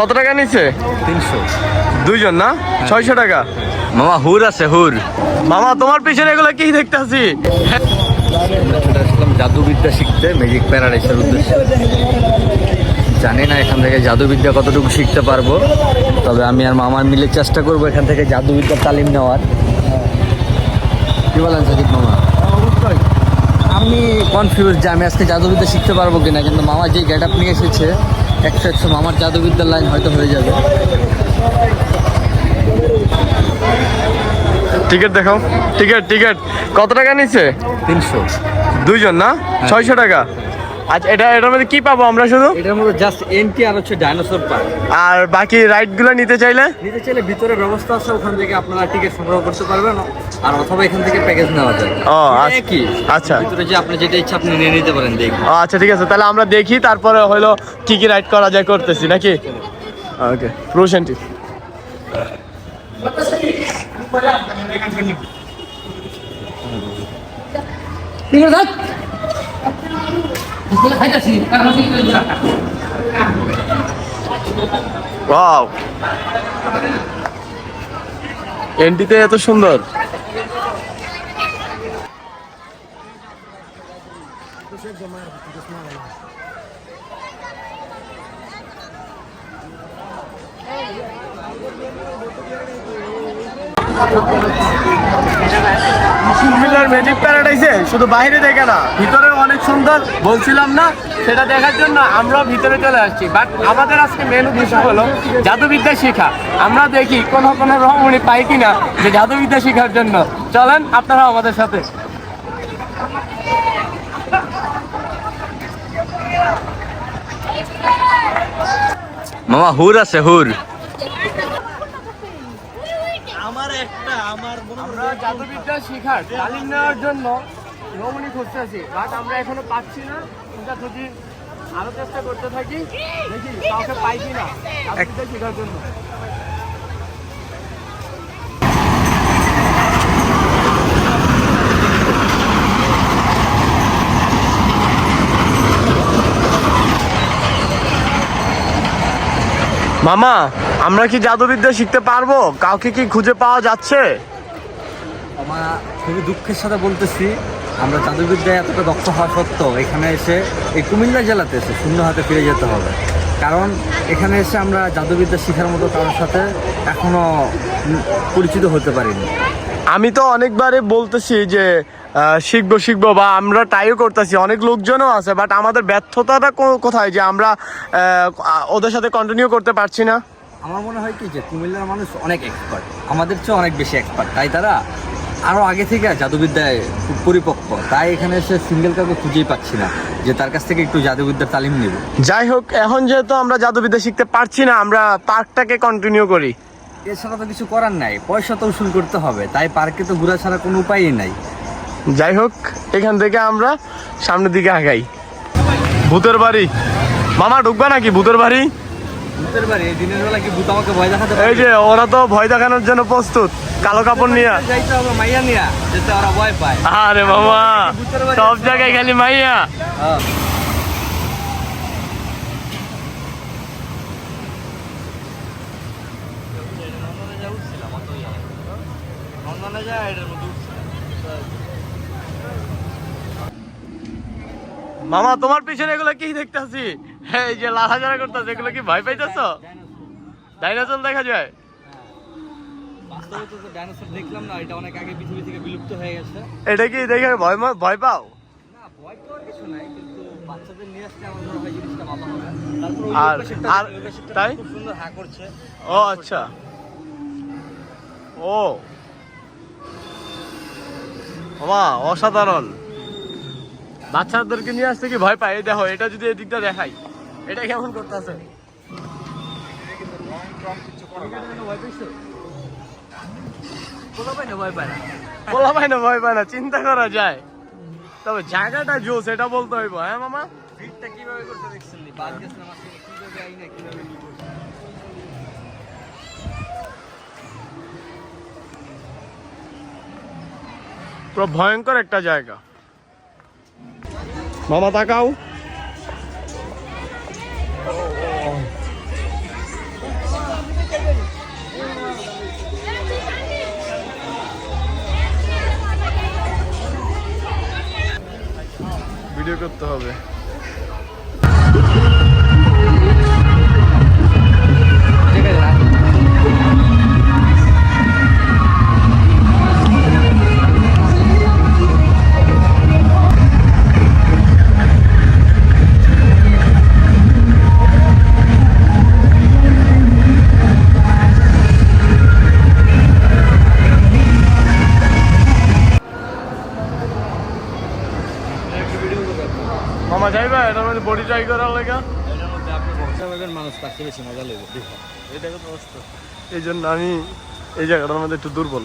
কত টাকা নিচ্ছে তিনশো। দুইজন না? ছয়শো টাকা। মামা হুর আছে হুর। মামা তোমার পিছনে এগুলো কি দেখতেছি? আমরা জাদুবিদ্যা শিখতে ম্যাজিক প্যারাডাইসের উদ্দেশ্যে। জানি না এখান থেকে জাদুবিদ্যা কতটুকু শিখতে পারব। তবে আমি আর মামা মিলে চেষ্টা করব এখান থেকে জাদুবিদ্যার তালিম নেওয়ার। কি বলেন সাজিদ মামা? আমি কনফিউজ যে আমি আজকে জাদুবিদ্যা শিখতে পারব কিনা কিন্তু মামা যে গেট আপ নিয়ে এসেছে একশো একশো মামার জাদুবিদ্যার লাইন হয়তো হয়ে যাবে। টিকিট দেখাও। Ticket ticket. কত টাকা নিচ্ছে? তিনশো। দুইজন না? ছয়শো টাকা? আচ্ছা এটা এটার মধ্যে কি পাবো আমরা শুধু? এটার মধ্যে জাস্ট এন্ট্রি আর হচ্ছে ডাইনোসর পার্ক আর বাকি রাইডগুলো নিতে চাইলে? নিতে চাইলে ভিতরে ব্যবস্থা আছে ওখান থেকে আপনারা টিকিট সংগ্রহ করতে পারবেন আর অথবা এখান থেকে প্যাকেজ নেওয়া যায়। ও, এটা আচ্ছা। একই। আচ্ছা। ভিতরে যে আপনি যেটা ইচ্ছা আপনি নিয়ে নিতে পারেন দেখি ও, আচ্ছা ঠিক আছে তাহলে আমরা দেখি তারপরে হলো কি কি রাইড করা যায় করতেছি নাকি? ওকে। প্রোশনটি ওয়াও এন্ট্রিতে এত সুন্দর। কুমিল্লার ম্যাজিক প্যারাডাইসে শুধু বাইরে দেখে না, ভিতরে অনেক সুন্দর বলছিলাম না, সেটা দেখার জন্য আমরা ভিতরে চলে আসছি। বাট আমাদের আজকে মেন উদ্দেশ্য হলো জাদুবিদ্যা শেখা। আমরা দেখি কোন কোন রমণী পাই কিনা যে জাদুবিদ্যা শেখার জন্য। চলেন আপনারা আমাদের সাথে। মামা, হুর আছে, হুর আমরা জাদুবিদ্যা শেখার তালিম নেওয়ার জন্য রমণী খুঁজতেছি বাট আমরা এখনও পাচ্ছি না। যদি আরও চেষ্টা করতে থাকি। দেখি কাউকে পাই কিনা জাদুবিদ্যা শেখার জন্য। মামা, আমরা কি জাদুবিদ্যা শিখতে পারব? কাউকে কি খুঁজে পাওয়া যাচ্ছে? মামা খুবই দুঃখের সাথে বলতেছি আমরা জাদুবিদ্যায় এতটা দক্ষ হওয়া সত্ত্বেও এখানে এসে এই কুমিল্লা জেলাতে এসে শূন্য হাতে ফিরে যেতে হবে। কারণ এখানে এসে আমরা জাদুবিদ্যা শেখার মতো কারোর সাথে এখনও উম, পরিচিত হতে পারিনি। আমি তো অনেকবারই বলতেছি যে শিখব শিখব বা আমরা ট্রাইও করতেছি অনেক লোকজনও আছে বাট আমাদের ব্যর্থতাটা কোথায় যে আমরা ওদের সাথে কন্টিনিউ করতে পারছি না? আমার মনে হয় কি যে কুমিল্লার মানুষ অনেক এক্সপার্ট আমাদের চেয়ে অনেক বেশি এক্সপার্ট তাই তারা আরও আগে থেকে জাদুবিদ্যায় খুব পরিপক্ক তাই এখানে এসে সিঙ্গেল কাউকে খুঁজেই পাচ্ছি না যে তার কাছ থেকে একটু জাদুবিদ্যার তালিম নেব। যাই হোক এখন যেহেতু আমরা জাদুবিদ্যা শিখতে পারছি না আমরা পার্কটাকে কন্টিনিউ করি। এছাড়া তো কিছু করার নাই পয়সা তো উসুল করতে হবে তাই পার্কে তো ঘোরা ছাড়া কোনো উপায়ই নাই। যাই হোক এখান থেকে আমরা সামনের দিকে আগাই। ভূতের বাড়ি। মামা ঢুকবা নাকি ভূতের বাড়ি? এই যে ওরা তো ভয় দেখানোর জন্য প্রস্তুত। কালো কাপড় নিয়ে। আরে মামা সব জায়গায় খালি মাইয়া। হ্যাঁ। মামা তোমার পিছনে এগুলো কি দেখতেছি? এই যে লাহাজারা করতেছে এগুলো কি ভয় পাইতেছ? ডাইনোসর দেখা যায়। তো ডাইনোসর দেখলাম না এটা অনেক আগে পৃথিবী থেকে বিলুপ্ত হয়ে গেছে। এটা কি দেখে ভয় ভয় পাও? না ভয় পাওয়ার কিছু নাই কিন্তু বাচ্চাদের নিয়ে আসলে আমার মনে হয় জিনিসটা ভালো হবে। আর- লোকেশনটা আর- তাই? খুব সুন্দর হ্যাঁ করছে। ও আচ্ছা। ও। অসাধারণ। বাচ্চাদেরকে নিয়ে আসতে কি ভয় পায়? দেখো এটা যদি এদিকটা দেখাই। এটা কেমন করতেছে? বলা পায় না। ভয় পায় না চিন্তা করা যায়। তবে জায়গাটা জোস এটা বলতে হইব হ্যাঁ মামা? ভিড়টা কীভাবে করতে দেখছেন বাদ গেছিলাম আজকে কীভাবে আই না কীভাবে পুরো ভয়ঙ্কর একটা জায়গা। মামা তাকাও। ভিডিও করতে হবে। ঠিক আছে ট্রাই করার লেগা? মানুষ তার বেশি মজা এই জন্য আমি এই জায়গাটার মধ্যে একটু দুর্বল।